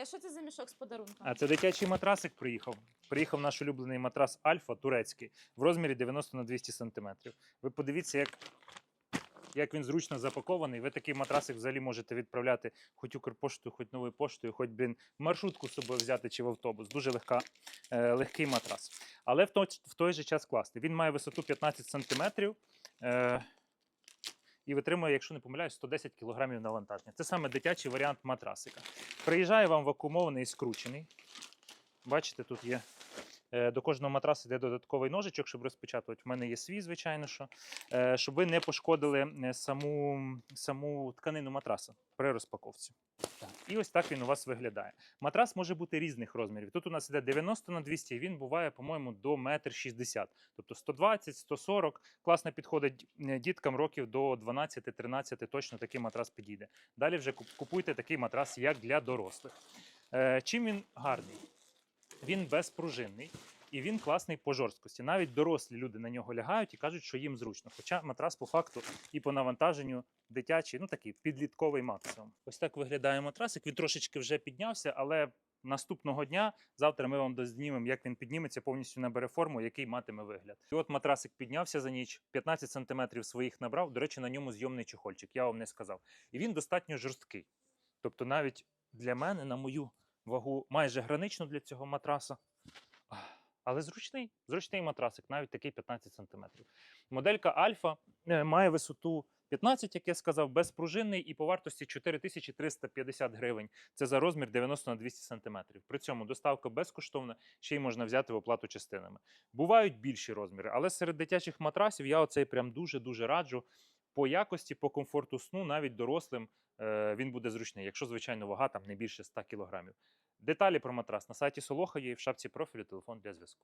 А що це за мішок з подарунком? А це дитячий матрасик приїхав. Приїхав наш улюблений матрас Альфа турецький в розмірі 90 на 200 см. Ви подивіться, як, як він зручно запакований. Ви такий матрасик взагалі можете відправляти хоч Укрпоштою, хоч новою поштою, хоч блін, маршрутку з собою взяти чи в автобус. Дуже легка, е, легкий матрас. Але в той, в той же час класний. Він має висоту 15 см. І витримує, якщо не помиляюсь, 110 кг навантаження. Це саме дитячий варіант матрасика. Приїжджає вам вакуумований і скручений. Бачите, тут є до кожного матраса йде додатковий ножичок, щоб розпечатувати. У мене є свій, звичайно, що, е, щоб ви не пошкодили е, саму, саму тканину матраса при розпаковці. Так. І ось так він у вас виглядає. Матрас може бути різних розмірів. Тут у нас іде 90 на 200, і він буває, по-моєму, до 1,60 м. Тобто 120, 140. Класно підходить е, діткам років до 12-13, точно такий матрас підійде. Далі вже купуйте такий матрас, як для дорослих. Е, чим він гарний? Він безпружинний і він класний по жорсткості. Навіть дорослі люди на нього лягають і кажуть, що їм зручно. Хоча матрас по факту і по навантаженню дитячий, ну такий підлітковий максимум. Ось так виглядає матрасик. Він трошечки вже піднявся, але наступного дня завтра ми вам дознімемо, як він підніметься, повністю набере форму, який матиме вигляд. І от матрасик піднявся за ніч, 15 см своїх набрав. До речі, на ньому зйомний чехольчик, я вам не сказав. І він достатньо жорсткий. Тобто, навіть для мене, на мою вагу, майже гранично для цього матраса. Але зручний, зручний матрасик, навіть такий 15 см. Моделька Альфа е, має висоту 15, як я сказав, безпружинний і по вартості 4350 гривень. Це за розмір 90 на 200 см. При цьому доставка безкоштовна, ще й можна взяти в оплату частинами. Бувають більші розміри, але серед дитячих матрасів я оцей прям дуже-дуже раджу. По якості, по комфорту сну, навіть дорослим е, він буде зручний, якщо, звичайно, вага там не більше 100 кг. Деталі про матрас на сайті Солоха є в шапці профілю телефон для зв'язку.